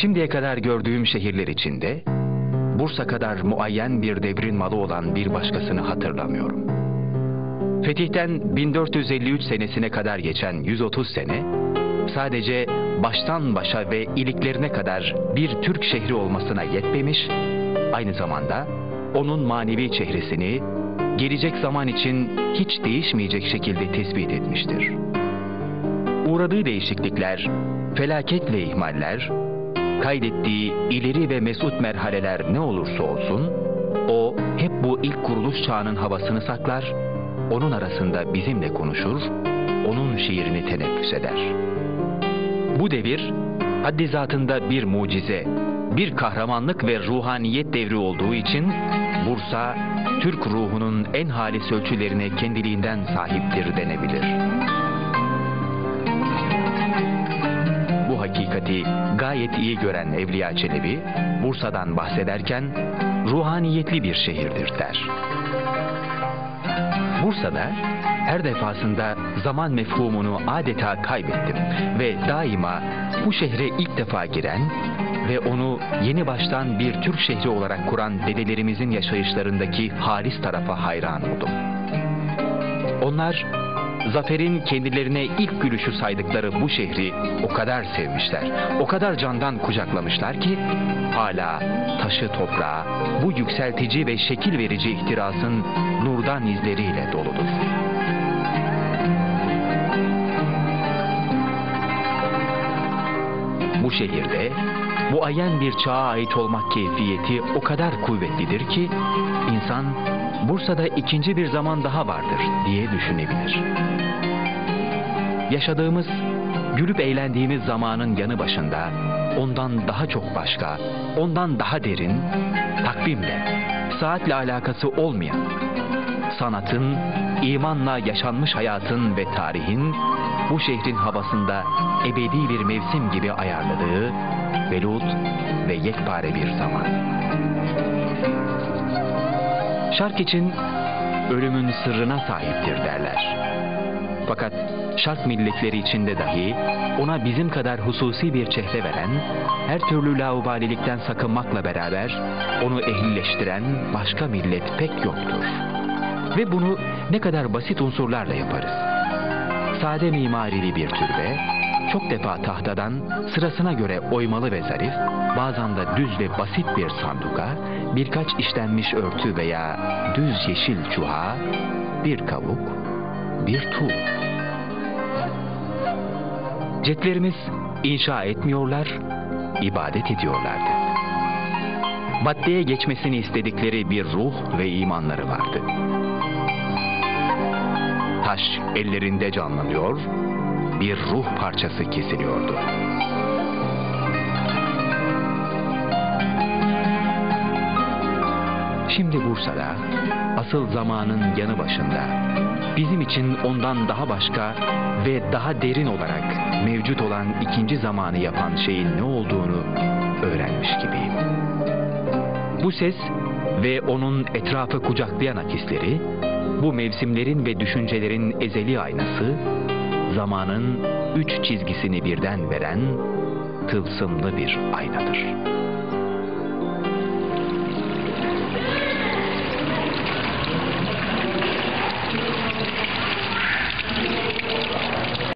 Şimdiye kadar gördüğüm şehirler içinde Bursa kadar muayyen bir devrin malı olan bir başkasını hatırlamıyorum. Fetih'ten 1453 senesine kadar geçen 130 sene sadece baştan başa ve iliklerine kadar bir Türk şehri olmasına yetmemiş, aynı zamanda onun manevi çehresini gelecek zaman için hiç değişmeyecek şekilde tespit etmiştir. Uğradığı değişiklikler, felaket ve ihmaller, kaydettiği ileri ve mesut merhaleler ne olursa olsun, o hep bu ilk kuruluş çağının havasını saklar, onun arasında bizimle konuşur, onun şiirini teneffüs eder. Bu devir, haddi zatında bir mucize, bir kahramanlık ve ruhaniyet devri olduğu için, Bursa, Türk ruhunun en halis ölçülerine kendiliğinden sahiptir denebilir. Hakikati gayet iyi gören Evliya Çelebi, Bursa'dan bahsederken ruhaniyetli bir şehirdir der. Bursa'da her defasında zaman mefhumunu adeta kaybettim ve daima bu şehre ilk defa giren ve onu yeni baştan bir Türk şehri olarak kuran dedelerimizin yaşayışlarındaki halis tarafa hayran oldum. Onlar zaferin kendilerine ilk gülüşü saydıkları bu şehri o kadar sevmişler, o kadar candan kucaklamışlar ki hala taşı toprağı bu yükseltici ve şekil verici ihtirasın nurdan izleriyle doludur. Bu şehirde muayyen bir çağa ait olmak keyfiyeti o kadar kuvvetlidir ki insan Bursa'da ikinci bir zaman daha vardır diye düşünebilir. Yaşadığımız, gülüp eğlendiğimiz zamanın yanı başında ondan daha çok başka, ondan daha derin, takvimle, saatle alakası olmayan, sanatın, imanla yaşanmış hayatın ve tarihin bu şehrin havasında ebedi bir mevsim gibi ayarladığı velut ve yekpare bir zaman. Şark için ölümün sırrına sahiptir derler. Fakat şark milletleri içinde dahi ona bizim kadar hususi bir çehre veren, her türlü laubalilikten sakınmakla beraber onu ehlileştiren başka millet pek yoktur. Ve bunu ne kadar basit unsurlarla yaparız. Sade mimarili bir türbe, çok defa tahtadan sırasına göre oymalı ve zarif, bazen de düz ve basit bir sanduka, birkaç işlenmiş örtü veya düz yeşil çuha, bir kavuk, bir tuğ. Cetlerimiz inşa etmiyorlar, ibadet ediyorlardı. Maddeye geçmesini istedikleri bir ruh ve imanları vardı. Taş ellerinde canlanıyor, bir ruh parçası kesiliyordu. Şimdi Bursa'da, asıl zamanın yanı başında, bizim için ondan daha başka ve daha derin olarak mevcut olan ikinci zamanı yapan şeyin ne olduğunu öğrenmiş gibiyim. Bu ses ve onun etrafı kucaklayan akisleri, bu mevsimlerin ve düşüncelerin ezeli aynası, zamanın üç çizgisini birden veren tılsımlı bir aynadır.